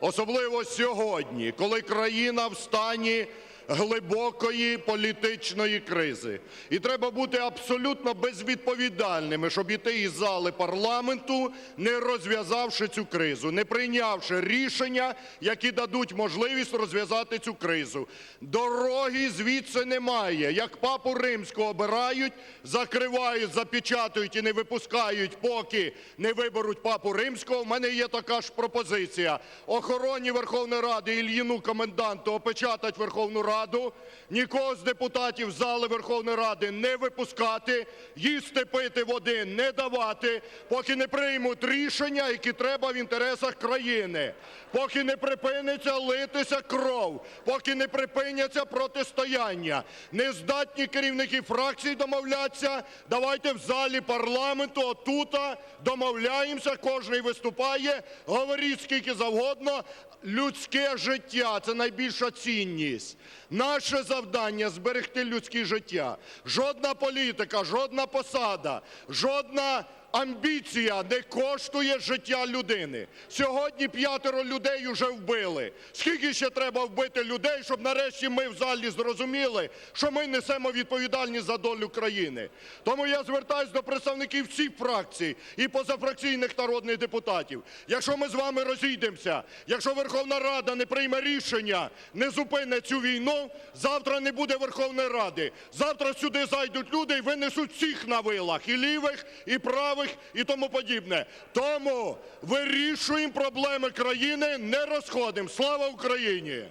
особливо сьогодні, коли країна в стані глибокої політичної кризи. І треба бути абсолютно безвідповідальними, щоб іти із зали парламенту, не розв'язавши цю кризу, не прийнявши рішення, які дадуть можливість розв'язати цю кризу. Дороги звідси немає. Як папу римського обирають, закривають, запечатують і не випускають, поки не виберуть папу римського. У мене є така ж пропозиція. Охороні Верховної Ради Ільїну коменданту опечатать Верховну Раду, нікого з депутатів зали Верховної Ради не випускати, їсти пити води не давати, поки не приймуть рішення, які треба в інтересах країни, поки не припиниться литися кров, поки не припиняться протистояння. Нездатні керівники фракцій домовлятися, давайте в залі парламенту отута домовляємося, кожний виступає, говоріть скільки завгодно, людське життя – це найбільша цінність. Наше завдання – зберегти людське життя. Жодна політика, жодна посада, жодна амбіція не коштує життя людини. Сьогодні п'ятеро людей уже вбили. Скільки ще треба вбити людей, щоб нарешті ми в залі зрозуміли, що ми несемо відповідальність за долю країни? Тому я звертаюсь до представників всіх фракцій і позафракційних народних депутатів. Якщо ми з вами розійдемося, якщо Верховна Рада не прийме рішення, не зупинить цю війну, завтра не буде Верховної Ради. Завтра сюди зайдуть люди і винесуть всіх на вилах, і лівих, і правих, і тому подібне. Тому вирішуємо проблеми країни, не розходимо. Слава Україні!